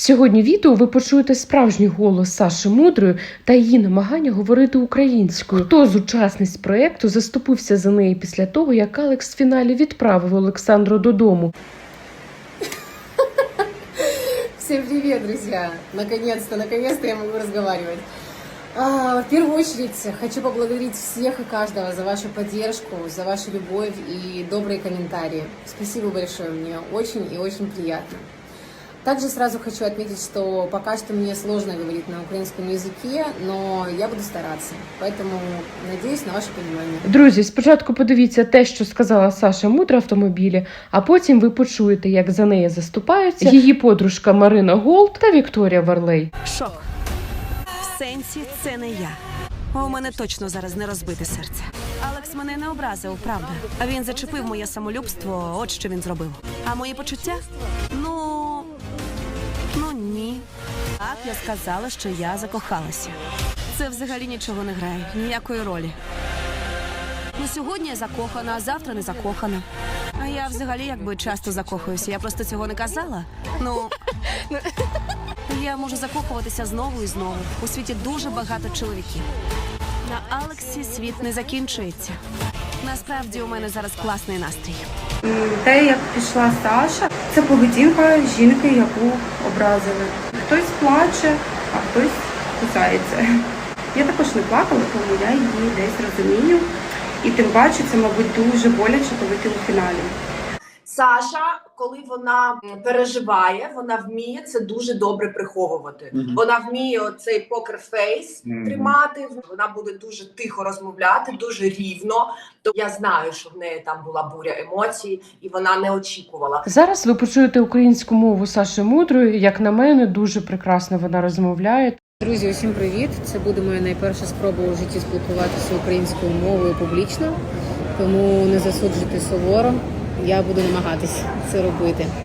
Сьогодні відео ви почуєте справжній голос Саші Мудрої та її намагання говорити українською. Хто з учасниць проекту заступився за неї після того, як Алекс в фіналі відправив Олександру додому? Всем привет, друзья! Наконец-то, наконец-то я могу разговаривать. А, в первую очередь хочу поблагодарить всех и каждого за вашу поддержку, за вашу любовь и добрые комментарии. Спасибо большое, мне очень и очень приятно. Также сразу хочу отметить, что пока что мне сложно говорить на украинском языке, но я буду стараться. Поэтому надеюсь на ваше понимание. Друзі, спочатку подивіться те, що сказала Саша Мудра в автомобілі, а потім ви почуєте, як за неї заступаються її подружка Марина Голд та Вікторія Варлей. Шок. В сенсі це не я. У мене точно зараз не розбите серце. Алекс мене не образив, правда. А він зачепив моє самолюбство, от що він зробив. А мої почуття? Ну. Ні. Так, я сказала, що я закохалася. Це взагалі нічого не грає, ніякої ролі. Ну, сьогодні я закохана, а завтра не закохана. А я взагалі якби часто закохуюся. Я просто цього не казала. Ну. Я можу закохуватися знову і знову. У світі дуже багато чоловіків. На Алексі світ не закінчується. Насправді у мене зараз класний настрій. Те, як пішла Саша, це поведінка жінки, яку образили. Хтось плаче, а хтось кусається. Я також не плакала, тому я її десь розумію. І тим паче це, мабуть, дуже боляче, коли ти у фіналі. Саша, коли вона переживає, вона вміє це дуже добре приховувати. Мгм. Вона вміє цей покер-фейс Мгм. тримати. Вона буде дуже тихо розмовляти, дуже рівно. То я знаю, що в неї там була буря емоцій, і вона не очікувала. Зараз ви почуєте українську мову Саші Мудрої. Як на мене, дуже прекрасно вона розмовляє. Друзі, усім привіт! Це буде моя найперша спроба у житті спілкуватися українською мовою публічно, тому не засуджуйте суворо. Я буду намагатись це робити.